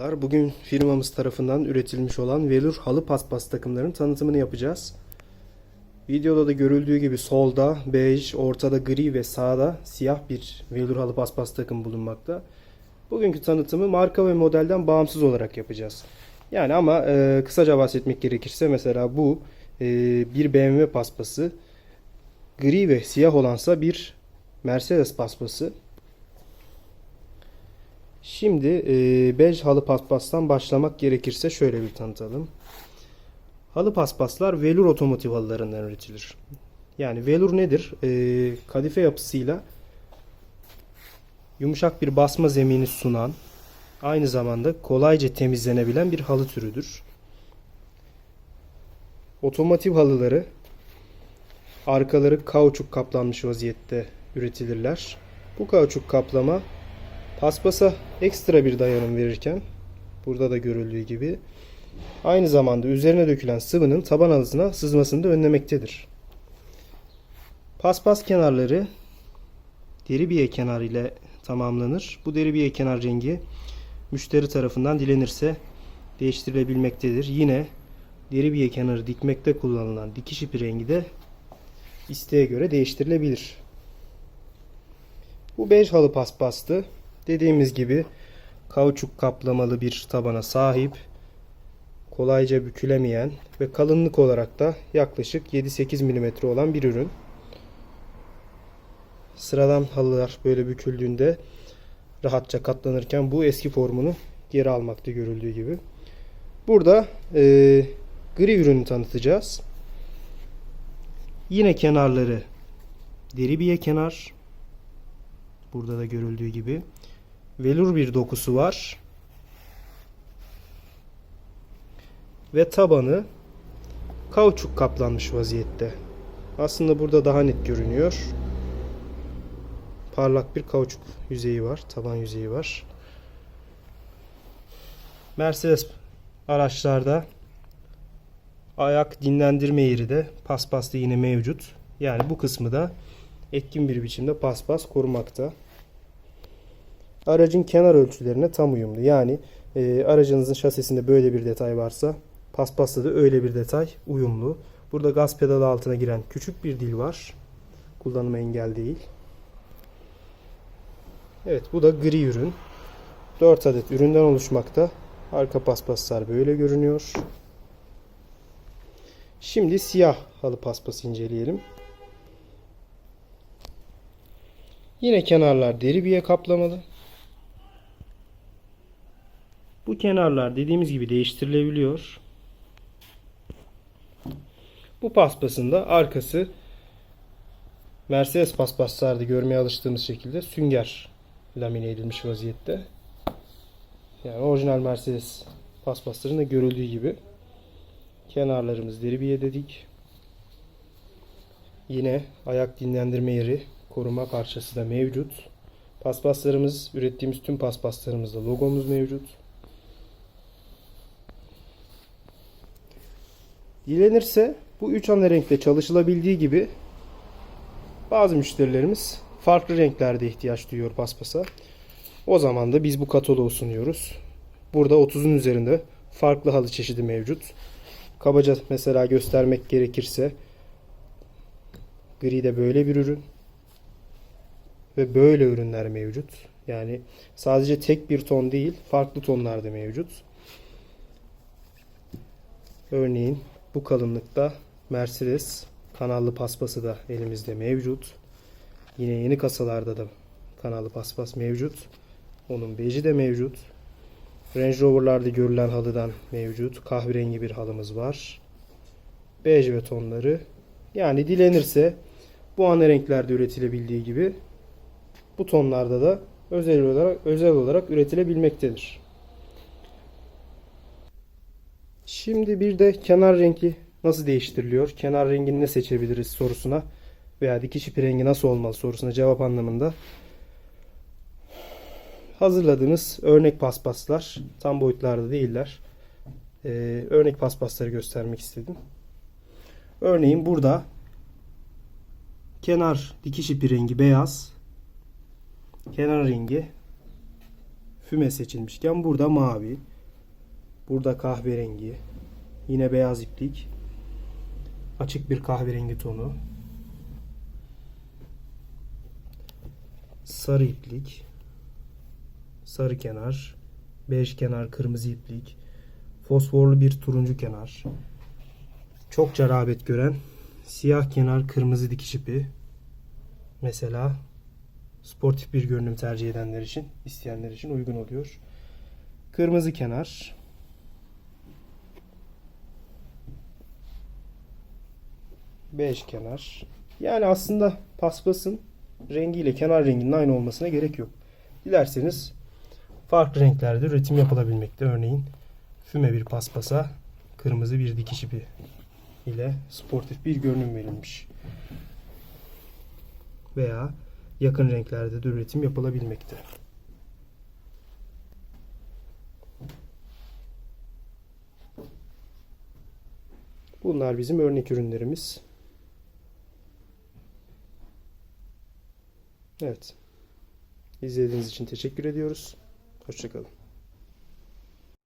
Bugün firmamız tarafından üretilmiş olan Velur halı paspas takımlarının tanıtımını yapacağız. Videoda da görüldüğü gibi solda bej, ortada gri ve sağda siyah bir Velur halı paspas takım bulunmakta. Bugünkü tanıtımı marka ve modelden bağımsız olarak yapacağız. Yani ama e, kısaca bahsetmek gerekirse mesela bu e, bir BMW paspası, gri ve siyah olansa bir Mercedes paspası. Şimdi e, bej halı paspastan başlamak gerekirse şöyle bir tanıtalım. Halı paspaslar velur otomotiv halılarından üretilir. Yani velur nedir? E, kadife yapısıyla yumuşak bir basma zemini sunan, aynı zamanda kolayca temizlenebilen bir halı türüdür. Otomotiv halıları arkaları kauçuk kaplanmış vaziyette üretilirler. Bu kauçuk kaplama Paspasa ekstra bir dayanım verirken burada da görüldüğü gibi aynı zamanda üzerine dökülen sıvının taban halısına sızmasını da önlemektedir. Paspas kenarları deri biye kenar ile tamamlanır. Bu deri biye kenar rengi müşteri tarafından dilenirse değiştirilebilmektedir. Yine deri biye kenarı dikmekte kullanılan dikiş ipi rengi de isteğe göre değiştirilebilir. Bu bej halı paspastı. Dediğimiz gibi kauçuk kaplamalı bir tabana sahip, kolayca bükülemeyen ve kalınlık olarak da yaklaşık 7-8 mm olan bir ürün. Sıradan halılar böyle büküldüğünde rahatça katlanırken bu eski formunu geri almakta görüldüğü gibi. Burada e, gri ürünü tanıtacağız. Yine kenarları deri biye kenar. Burada da görüldüğü gibi velur bir dokusu var. Ve tabanı kauçuk kaplanmış vaziyette. Aslında burada daha net görünüyor. Parlak bir kauçuk yüzeyi var, taban yüzeyi var. Mercedes araçlarda ayak dinlendirme yeri de paspasta yine mevcut. Yani bu kısmı da etkin bir biçimde paspas korumakta aracın kenar ölçülerine tam uyumlu. Yani e, aracınızın şasisinde böyle bir detay varsa paspasta da öyle bir detay uyumlu. Burada gaz pedalı altına giren küçük bir dil var. Kullanıma engel değil. Evet bu da gri ürün. 4 adet üründen oluşmakta. Arka paspaslar böyle görünüyor. Şimdi siyah halı paspası inceleyelim. Yine kenarlar deri biye kaplamalı. Bu kenarlar dediğimiz gibi değiştirilebiliyor. Bu paspasın da arkası Mercedes paspaslarda görmeye alıştığımız şekilde sünger lamine edilmiş vaziyette. Yani orijinal Mercedes paspaslarında görüldüğü gibi kenarlarımız deri biye dedik. Yine ayak dinlendirme yeri koruma parçası da mevcut. Paspaslarımız ürettiğimiz tüm paspaslarımızda logomuz mevcut. Dilenirse bu üç ana renkte çalışılabildiği gibi bazı müşterilerimiz farklı renklerde ihtiyaç duyuyor paspasa. O zaman da biz bu kataloğu sunuyoruz. Burada 30'un üzerinde farklı halı çeşidi mevcut. Kabaca mesela göstermek gerekirse gri de böyle bir ürün ve böyle ürünler mevcut. Yani sadece tek bir ton değil, farklı tonlar da mevcut. Örneğin bu kalınlıkta Mercedes kanallı paspası da elimizde mevcut. Yine yeni kasalarda da kanallı paspas mevcut. Onun beji de mevcut. Range Rover'larda görülen halıdan mevcut. Kahverengi bir halımız var. Bej ve tonları. Yani dilenirse bu ana renklerde üretilebildiği gibi bu tonlarda da özel olarak özel olarak üretilebilmektedir. Şimdi bir de kenar rengi nasıl değiştiriliyor? Kenar rengini ne seçebiliriz sorusuna veya dikiş ipi rengi nasıl olmalı sorusuna cevap anlamında hazırladığınız örnek paspaslar tam boyutlarda değiller. Ee, örnek paspasları göstermek istedim. Örneğin burada kenar dikiş ipi rengi beyaz, kenar rengi füme seçilmişken burada mavi, burada kahverengi, yine beyaz iplik, açık bir kahverengi tonu, sarı iplik, sarı kenar, bej kenar, kırmızı iplik, fosforlu bir turuncu kenar, çokça rağbet gören siyah kenar, kırmızı dikiş ipi, mesela sportif bir görünüm tercih edenler için, isteyenler için uygun oluyor. Kırmızı kenar, bej kenar. Yani aslında paspasın rengiyle kenar renginin aynı olmasına gerek yok. Dilerseniz farklı renklerde üretim yapılabilmekte. Örneğin füme bir paspasa kırmızı bir dikiş ipi ile sportif bir görünüm verilmiş. Veya yakın renklerde de üretim yapılabilmekte. Bunlar bizim örnek ürünlerimiz. Evet. İzlediğiniz için teşekkür ediyoruz. Hoşçakalın.